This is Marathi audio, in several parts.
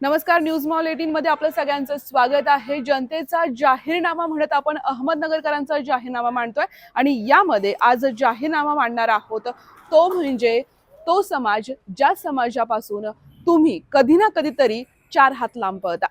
नमस्कार न्यूज मॉल एटीन मध्ये आपलं सगळ्यांचं स्वागत आहे. जनतेचा जाहीरनामा म्हणत आपण अहमदनगरकरांचा जाहीरनामा मांडतोय. आणि यामध्ये आज जाहीरनामा मांडणार आहोत तो म्हणजे तो समाज ज्या समाजापासून तुम्ही कधी ना कधीतरी चार हात लांब पळता.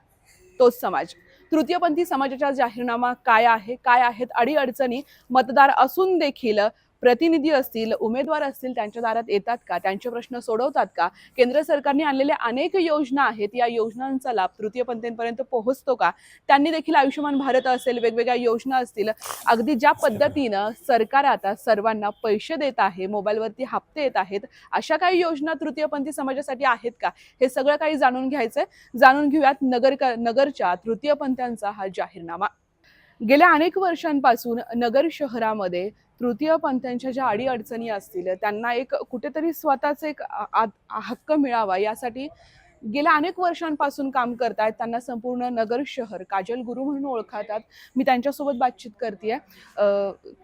तोच समाज. तृतीयपंथी समाजाचा जाहीरनामा काय आहे काय आहेत अडीअडचणी मतदार असून देखील प्रतिनिधी असतील उमेदवार असतील त्यांच्या दारात येतात का? त्यांचे प्रश्न सोडवतात का? केंद्र सरकारने आणलेल्या अनेक योजना आहेत या योजनांचा लाभ तृतीयपंथींपर्यंत पोहोचतो का? त्यांनी देखील आयुष्यमान भारत असेल वेगवेगळ्या योजना असतील. अगदी ज्या पद्धतीनं सरकार आता सर्वांना पैसे देत आहे मोबाईलवरती हप्ते येत आहेत अशा काही योजना तृतीयपंथी समाजासाठी आहेत का? हे सगळं काही जाणून घ्यायचंय. जाणून घेऊयात नगर नगरच्या तृतीयपंथ्यांचा हा जाहीरनामा. गेल्या अनेक वर्षांपासून नगर शहरामध्ये तृतीय पंथांच्या ज्या अडीअडचणी असतील त्यांना एक कुठेतरी स्वतःच एक आ- आ- हक्क मिळावा. यासाठी गेल्या अनेक वर्षांपासून काम करतायत. त्यांना संपूर्ण नगर शहर काजल गुरु म्हणून ओळखतात. मी त्यांच्यासोबत बातचीत करते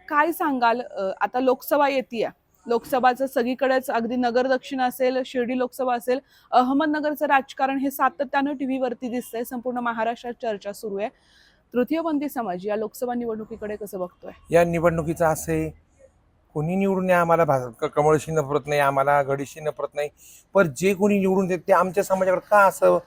काय सांगाल? आता लोकसभा येते लोकसभाचं सगळीकडेच अगदी नगर दक्षिण असेल शिर्डी लोकसभा असेल अहमदनगरचं राजकारण हे सातत्यानं टी व्हीवरती दिसतंय. संपूर्ण महाराष्ट्रात चर्चा सुरू आहे. तृतीयपंथी समाज या लोकसभा निवडणुकीकडे कसं बघतोय? या निवडणुकीचं असं आहे कोणी निवडून नाही आम्हाला भा कमळशी नफरत नाही आम्हाला घडीशी नफरत नाही. पण जे कोणी निवडून देत ते आमच्या समाजाकडे का असं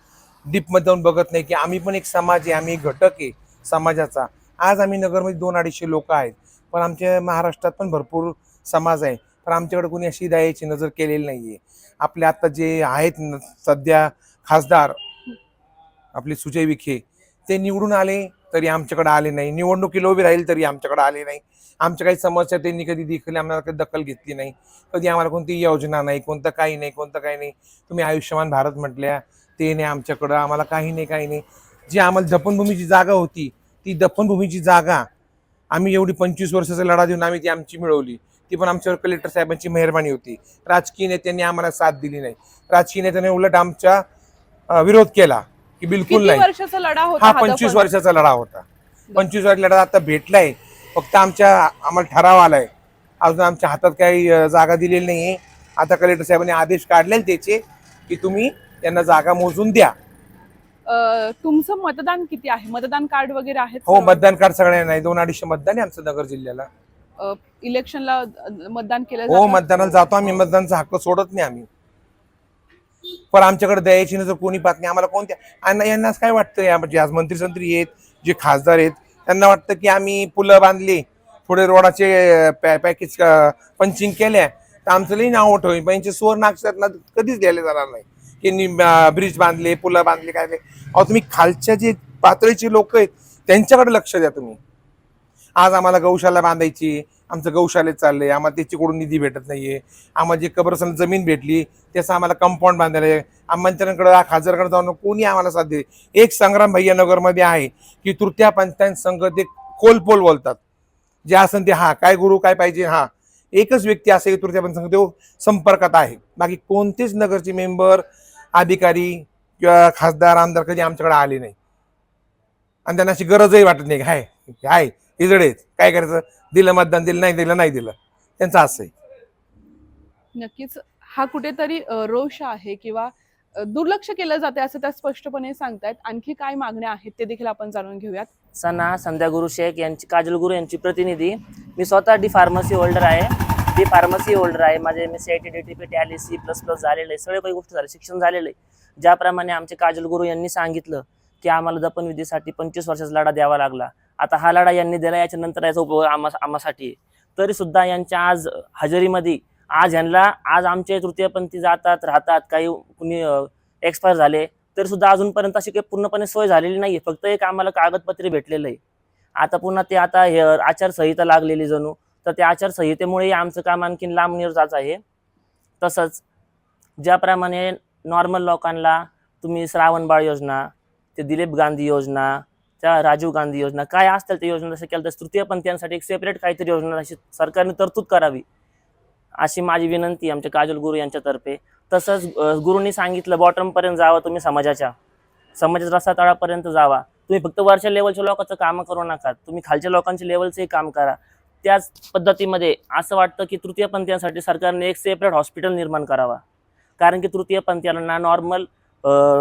डीपमध्ये जाऊन बघत नाही की आम्ही पण एक समाज आहे आम्ही एक घटक आहे समाजाचा. आज आम्ही नगरमध्ये दोन अडीचशे लोक आहेत पण आमच्या महाराष्ट्रात पण भरपूर समाज आहे. पण आमच्याकडे कोणी अशी दयाची नजर केलेली नाही आहे आपले आता जे आहेत न- सध्या खासदार आपले सुजय विखे ते निवडून आले तरी आमच्याकडे आले नाही. निवडणुकीला उभी राहील तरी आमच्याकडे आले नाही. आमच्या काही समस्या त्यांनी कधी देखील आम्हाला कधी दखल घेतली नाही. कधी आम्हाला कोणती योजना नाही कोणतं काही नाही कोणतं काही नाही. तुम्ही आयुष्यमान भारत म्हटल्या ते नाही आमच्याकडं आम्हाला काही नाही काही नाही. जी आम्हाला दफनभूमीची जागा होती ती दफनभूमीची जागा आम्ही एवढी पंचवीस वर्षाचा लढा देऊन आम्ही ती आमची मिळवली. ती पण आमच्यावर कलेक्टर साहेबांची मेहरबानी होती. राजकीय नेत्यांनी आम्हाला साथ दिली नाही. राजकीय नेत्याने उलट आमचा विरोध केला. की बिलकुल नाही. वर्षाचा लढा होता हा पंचवीस? वर्षाचा लढा होता. पंचवीस वर्ष लढा आता भेटलाय. फक्त आमच्या आम्हाला ठराव आलाय. अजून आमच्या हातात काही जागा दिलेली नाहीये. आता कलेक्टर साहेबांनी आदेश काढले त्याचे की तुम्ही त्यांना जागा मोजून द्या. तुमचं मतदान किती आहे? मतदान कार्ड वगैरे आहेत हो? मतदान कार्ड सगळ्यांना नाही. दोन अडीचशे मतदान आहे आमचं नगर जिल्ह्याला. इलेक्शनला मतदान केलं हो? मतदानाला जातो आम्ही. मतदानाचा हक्क सोडत नाही आम्ही. पण आमच्याकडे द्यायची नजर कोणी पाहत नाही. आम्हाला कोणत्या आणि यांना काय वाटतं या म्हणजे आज मंत्री संत्री आहेत जे खासदार आहेत त्यांना वाटतं की आम्ही पुलं बांधली थोडे रोडाचे पॅ पॅकेज पंचिंग केल्या तर आमचं लई नाव होईल. पण यांचे सुवर्ण अक्षरात कधीच लिहिले जाणार नाही. की ब्रिज बांधले पुलं बांधले काय नाही अहो तुम्ही खालच्या जे पातळीचे लोक आहेत त्यांच्याकडे लक्ष द्या तुम्ही. आज आम्हाला गौशाला बांधायची आमचं गौशालेत चाललंय आम्हाला त्याच्याकडून निधी भेटत नाहीये. आम्हाला जे कब्रस्तान जमीन भेटली त्याचं आम्हाला कंपाऊंड बांधायला आहे. आंबेडकरांकडे खासदारकडे जाऊन कोणी आम्हाला साथ दे एक संग्राम भैया नगरमध्ये आहे की तृतीया पंचायत संघ ते खोलपोल बोलतात. जे असन ते हा काय गुरु काय पाहिजे हा. एकच व्यक्ती असे की तृतीय पंचायत संघ तो संपर्कात आहे. बाकी कोणतेच नगरचे मेंबर अधिकारी किंवा खासदार आमदार कधी आमच्याकडे आले नाही. आणि त्यांना अशी गरजही वाटत नाही हाय हाय. इजडेच काय करायचं? दिलं मतदान दिलं नाही दिलं नाही दिलं. त्यांचं असं आहे. नक्कीच. हा कुठेतरी रोष आहे किंवा दुर्लक्ष केलं जाते असं त्या स्पष्टपणे सांगतायत. आणखी काय मागण्या आहेत ते देखील आपण जाणून घेऊयात. सना संध्या गुरु शेख यांची काजल गुरु यांची प्रतिनिधी. मी स्वतः डी फार्मसी होल्डर आहे. डी फार्मसी होल्डर आहे. माझे M S C I T D T P tally C plus plus झालेलं आहे. सगळे काही गोष्टी झाले. शिक्षण झालेलं आहे. ज्याप्रमाणे आमचे काजल गुरु यांनी सांगितलं की आम्हाला दफनविधीसाठी पंचवीस वर्षाचा लढा द्यावा लागला. आता हा लढा यांनी दिला याच्या नंतर याचा उपयोग आम्हा आम्हासाठी. तरी सुद्धा यांच्या आज हजेरीमध्ये आज यांना आज आमचे तृतीयपंथी जातात राहतात काही कुणी एक्सपायर झाले तरी सुद्धा अजूनपर्यंत अशी काही पूर्णपणे सोय झालेली नाही फक्त एक आम्हाला कागदपत्रे भेटलेलं आहे. आता पुन्हा ते आता हे आचारसंहिता लागलेली जणू. तर त्या आचारसंहितेमुळे आमचं काम आणखीन लांब जात आहे. तसंच ज्याप्रमाणे नॉर्मल लोकांना तुम्ही श्रावणबाळ योजना ते दिलीप गांधी योजना त्या राजीव गांधी योजना. काय असतील त्या योजना जसं केलं तर तृतीयपंथीयांसाठी एक सेपरेट काहीतरी योजना अशी सरकारने तरतूद करावी. अशी माझी विनंती आमच्या काजल गुरु यांच्यातर्फे. तसंच गुरुंनी सांगितलं बॉटमपर्यंत जावं तुम्ही समाजाच्या. समाजाच्या रस्ता तळापर्यंत जावा. तुम्ही फक्त वरच्या लेवलच्या लोकांचं कामं करू नका. तुम्ही खालच्या लोकांच्या लेवलचंही काम करा. त्याच पद्धतीमध्ये असं वाटतं की तृतीयपंथीयांसाठी सरकारने एक सेपरेट हॉस्पिटल निर्माण करावा. कारण की तृतीयपंथीयांना नॉर्मल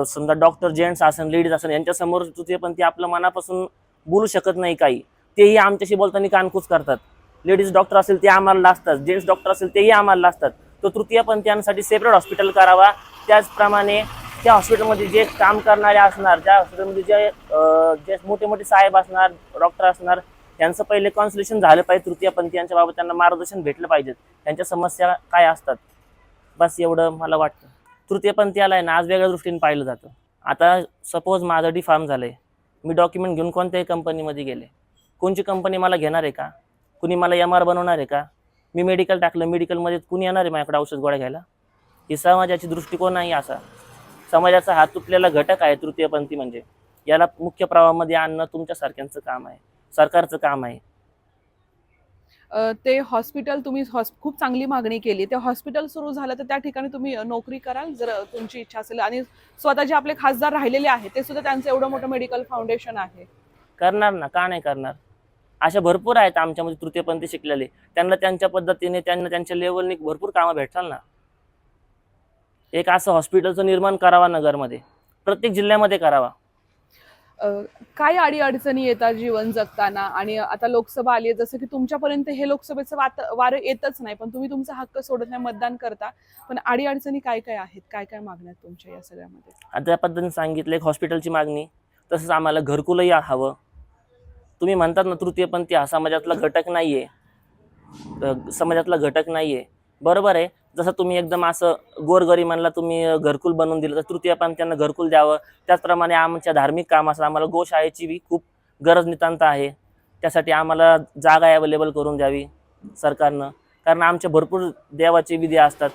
समजा डॉक्टर जेंट्स असेल लेडीज असेल यांच्यासमोर तृतीयपंथी आपलं मनापासून बोलू शकत नाही काही. तेही आमच्याशी बोलताना कानकूच करतात. लेडीज डॉक्टर असेल ते आम्हाला लाजतात. जेंट्स डॉक्टर असेल तेही आम्हाला लाजतात. तो तृतीयपंथीयांसाठी सेपरेट हॉस्पिटल करावा. त्याचप्रमाणे त्या हॉस्पिटलमध्ये जे काम करणारे असणार त्या हॉस्पिटलमध्ये जे जे मोठे मोठे साहेब असणार डॉक्टर असणार त्यांचं पहिले कॉन्सलेशन झालं पाहिजे. तृतीयपंथीयांच्या बाबत त्यांना मार्गदर्शन भेटलं पाहिजे. त्यांच्या समस्या काय असतात? बस एवढं मला वाटतं. तृतीयपंथीयाला आहे ना आज वेगळ्या दृष्टीने पाहिलं जातं. आता सपोज माझं डी फार्म झालं आहे मी डॉक्युमेंट घेऊन कोणत्याही कंपनीमध्ये गेले. कोणची कंपनी मला घेणार आहे का? कुणी मला एम आर बनवणार आहे का? मी मेडिकल टाकलं मेडिकलमध्ये कुणी येणार आहे माझ्याकडे औषध गोळ्या घ्यायला? ही समाजाची दृष्टिकोन आहे असा. समाजाचा हात तुटलेला घटक आहे तृतीयपंथी म्हणजे. याला मुख्य प्रवाहामध्ये आणणं तुमच्यासारख्यांचं काम आहे. सरकारचं काम आहे. ते हॉस्पिटल तुम्ही हॉस- खूप चांगली मागणी केली. ते हॉस्पिटल सुरू झालं तर त्या ठिकाणी तुम्ही नोकरी कराल जर तुमची इच्छा असेल. आणि स्वतः जे आपले खासदार राहिलेले आहेत ते सुद्धा त्यांचं एवढं मोठं मेडिकल फाउंडेशन आहे. करणार ना का नाही करणार? अशा भरपूर आहेत आमच्यामध्ये तृतीयपंथी शिकलेले. त्यांना त्यांच्या पद्धतीने त्यांना त्यांच्या लेवलने भरपूर कामं भेटतात ना. एक असं हॉस्पिटलचं निर्माण करावा नगरमध्ये. प्रत्येक जिल्ह्यामध्ये करावा. काय अडीअडचणी येतात जीवन जगताना? आणि आता लोकसभा आली आहे जसं की तुमच्यापर्यंत हे लोकसभेचं वात वारं येतच नाही पण तुम्ही तुमचा हक्क सोडत नाही मतदान करता. पण अडीअडचणी काय काय आहेत? काय काय मागण्या तुमच्या या सगळ्यामध्ये? आता त्या पद्धतीने सांगितलं एक हॉस्पिटलची मागणी. तसंच आम्हाला घरकुलही हवं. तुम्ही म्हणतात ना तृतीयपंथी हा समाजातला घटक नाही आहे समाजातला घटक नाही आहे बरोबर आहे. जसं तुम्ही एकदम असं गोरगरिबांना तुम्ही घरकुल बनवून दिलं तर तृतीयपान त्यांना घरकुल द्यावं. त्याचप्रमाणे आमच्या धार्मिक कामाचं आम्हाला गोशाळेची बी खूप गरज नितांत आहे. त्यासाठी आम्हाला जागा अवेलेबल करून द्यावी सरकारनं. कारण आमच्या भरपूर देवाचे विधी असतात.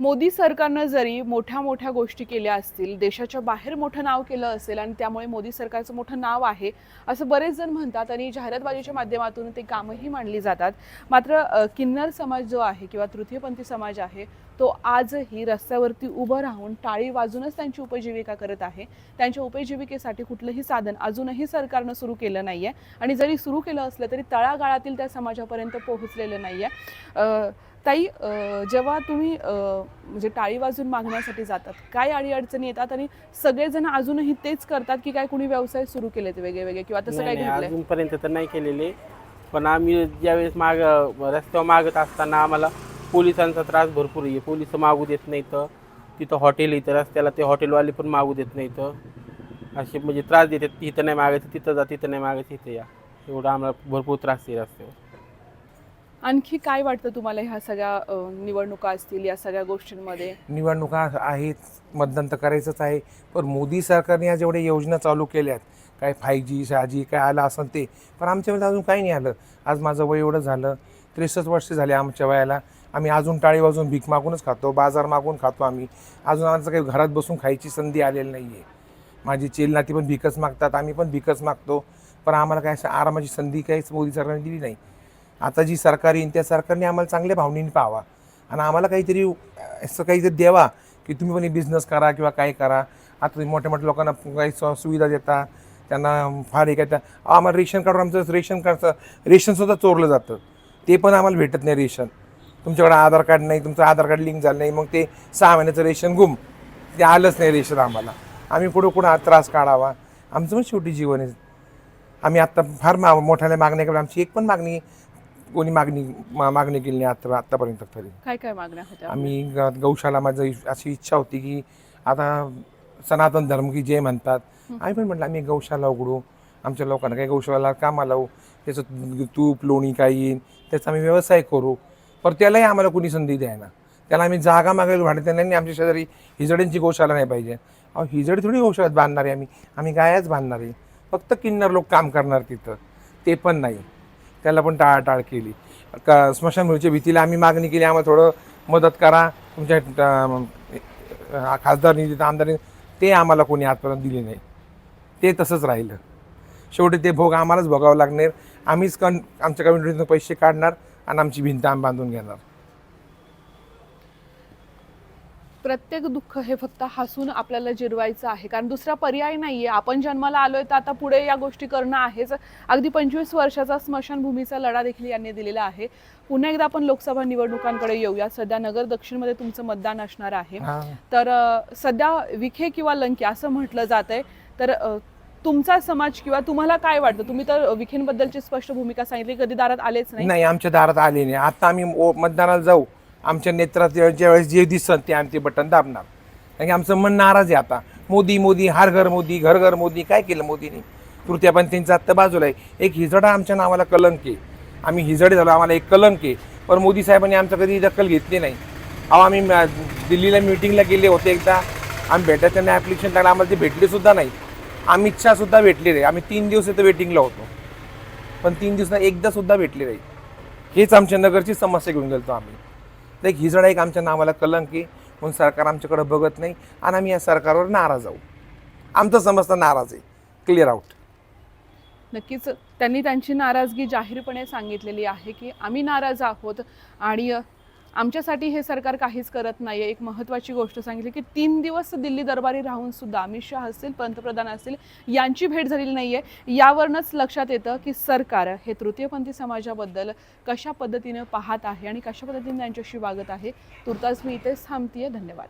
मोदी सरकारनं जरी मोठ्या मोठ्या गोष्टी केल्या असतील देशाच्या बाहेर मोठं नाव केलं असेल आणि त्यामुळे मोदी सरकारचं मोठं नाव आहे असं बरेच जण म्हणतात आणि जाहिरातबाजीच्या माध्यमातून ते कामही मांडली जातात. मात्र किन्नर समाज जो आहे किंवा तृतीयपंथी समाज आहे तो आजही रस्त्यावरती उभं राहून टाळी वाजूनच त्यांची उपजीविका करत आहे. त्यांच्या उपजीविकेसाठी कुठलंही साधन अजूनही सरकारनं सुरू केलं नाही आहे आणि जरी सुरू केलं असलं तरी तळागाळातील त्या समाजापर्यंत पोहोचलेलं नाही आहे ताई जेव्हा तुम्ही म्हणजे टाळी वाजून मागण्यासाठी जातात काय अडी अडचणी येतात आणि सगळेजण अजूनही तेच करतात की काय कुणी व्यवसाय सुरू केलेत वेगळे वेगळे किंवा तसं काय अजूनपर्यंत तर नाही केलेले. पण आम्ही ज्यावेळेस माग रस्त्यावर मागत असताना आम्हाला पोलिसांचा त्रास भरपूर आहे. पोलीस मागू देत नाहीत. तिथं हॉटेल इथं रस्त्याला ते हॉटेलवाले पण मागू देत नाहीत. असे म्हणजे त्रास देतात. तिथं नाही मागायचं तिथं जा तिथं नाही मागायचं तिथं या. एवढा आम्हाला भरपूर त्रास आहे रस्त्यावर. आणखी काय वाटतं तुम्हाला ह्या सगळ्या अ, निवडणुका असतील या सगळ्या गोष्टींमध्ये? निवडणुका आहेत मतदान तर करायचंच आहे. पण मोदी सरकारने या जेवढ्या योजना चालू केल्यात. काय फाय जी शहाजी काय आलं असं ते. पण आमच्यामध्ये अजून काही नाही आलं. आज माझं वय एवढं झालं. त्रेसष्ट वर्ष झाले आमच्या वयाला. आम्ही अजून टाळी वाजून भीक मागूनच खातो बाजार मागून खातो आम्ही. अजून आमचं काही घरात बसून खायची संधी आलेली नाही आहे माझी चेल नाती पण भीकच मागतात आम्ही पण भीकच मागतो. पण आम्हाला काय असं आरामाची संधी काहीच मोदी सरकारने दिली नाही. आता जी सरकार येईन त्या सरकारने आम्हाला चांगल्या भावनेने पाहावा. आणि आम्हाला काहीतरी असं काहीतरी द्यावा की तुम्ही पण बिझनेस करा किंवा काय करा. आता तुम्ही मोठ्या मोठ्या लोकांना काही सुविधा देता त्यांना फार एक त्या आम्हाला रेशन कार्डवर आमचं रेशन कार्डचं रेशनसुद्धा चोरलं जातं. ते पण आम्हाला भेटत नाही रेशन. तुमच्याकडे आधार कार्ड नाही तुमचं आधार कार्ड लिंक झालं नाही मग ते सहा महिन्याचं रेशन गुम. ते आलंच नाही रेशन आम्हाला. आम्ही कुठं कुठं त्रास काढावा? आमचं पण शेवटी जीवन आहे. आम्ही आत्ता फार मा मोठ्याला मागण्या केल्या. आमची एक पण मागणी कोणी मागणी मा- मागणी केली नाही आता आत्तापर्यंत तरी. काय काय मागण्या होत्या? आम्ही ग- गौशाला माझं अशी इच्छा होती की आता सनातन धर्म की जे म्हणतात. आम्ही पण म्हटलं आम्ही गौशाला उघडू. आमच्या लोकांना काही गौशाला कामाला लावू. त्याचं तूप लोणी काही येईल त्याचा आम्ही व्यवसाय करू. पण त्यालाही आम्हाला कोणी संधी द्यायना. त्याला आम्ही जागा मागायला भाडे त्यांनी नाही आमच्या शेजारी हिजड्यांची गोशाला नाही पाहिजे. अहो हिजड थोडी गौशाळात बांधणार आहे आम्ही. आम्ही गायाच बांधणार आहे. फक्त किन्नर लोक काम करणार तिथं. ते पण नाही. त्याला पण टाळाटाळ केली. का स्मशानभूमीच्या भीतीला आम्ही मागणी केली. आम्हाला थोडं मदत करा. तुमच्या खासदार निधी आमदार ते आम्हाला कोणी आजपर्यंत दिले नाही. ते तसंच राहिलं. शेवटी ते भोग आम्हालाच भोगावं लागणार. आम्हीच कन आमच्या कम्युनिटीतून पैसे काढणार. आणि आमची भिंत आम्ही बांधून घेणार. प्रत्येक दुःख हे फक्त हसून आपल्याला जिरवायचं आहे. कारण दुसरा पर्याय नाहीये. आपण जन्माला आलोय तर आता पुढे या गोष्टी करणं आहेच. अगदी पंचवीस वर्षाचा स्मशानभूमीचा लढा देखील यांनी दिलेला आहे. पुन्हा एकदा आपण लोकसभा निवडणुकांकडे येऊया. सध्या नगर दक्षिणमध्ये तुमचं मतदान असणार आहे. तर सध्या विखे किंवा लंके असं म्हटलं जात आहे तर तुमचा समाज किंवा तुम्हाला काय वाटतं? तुम्ही तर विखेंबद्दलची स्पष्ट भूमिका सांगितली कधी दारात आलेच नाही. नाही आमच्या दारात आले नाही. आता आम्ही ओ- मतदानाला जाऊ. आमच्या नेत्रात ज्या वेळेस जे दिसन ते आम्ही ते बटन दाबणार. कारण की आमचं मन नाराज आहे आता. मोदी मोदी हर घर मोदी घर घर मोदी. काय केलं मोदींनी? तृतीयपंथींचं आत्ता बाजूला आहे. एक हिजडा आमच्या नावाला कलंक आहे. आम्ही हिजडे झालो आम्हाला एक कलंक आहे. पण मोदी साहेबांनी आमचं कधी दखल घेतली नाही. अहो आम्ही म- दिल्लीला मिटिंगला गेले होते एकदा. आम्ही भेटत त्यांना ॲप्लिकेशन टाकलं. आम्हाला ते भेटले सुद्धा नाही. अमित शहा सुद्धा भेटले नाही. आम्ही तीन दिवस इथं वेटिंगला होतो. पण तीन दिवसात एकदा सुद्धा भेटले नाही. हेच आमच्या नगरची समस्या घेऊन गेलो आम्ही. तर एक हिजडा एक आमच्या नावाला कलंक आहे. म्हणून सरकार आमच्याकडे बघत नाही. आणि आम्ही या सरकारवर नाराज आहोत. आमचं समजता नाराज आहे. क्लिअर आउट नक्कीच त्यांनी त्यांची नाराजगी जाहीरपणे सांगितलेली आहे की आम्ही नाराज आहोत. आणि आमच्यासाठी हे सरकार काहीच करत नाही आहे एक महत्त्वाची गोष्ट सांगितली की तीन दिवस दिल्ली दरबारी राहून सुद्धा अमित शहा असतील पंतप्रधान असतील यांची भेट झालेली नाही आहे यावरूनच लक्षात येतं की सरकार हे तृतीयपंथी समाजाबद्दल कशा पद्धतीनं पाहत आहे आणि कशा पद्धतीने त्यांच्याशी वागत आहे. तुर्तास मी इथेच थांबतीये. धन्यवाद.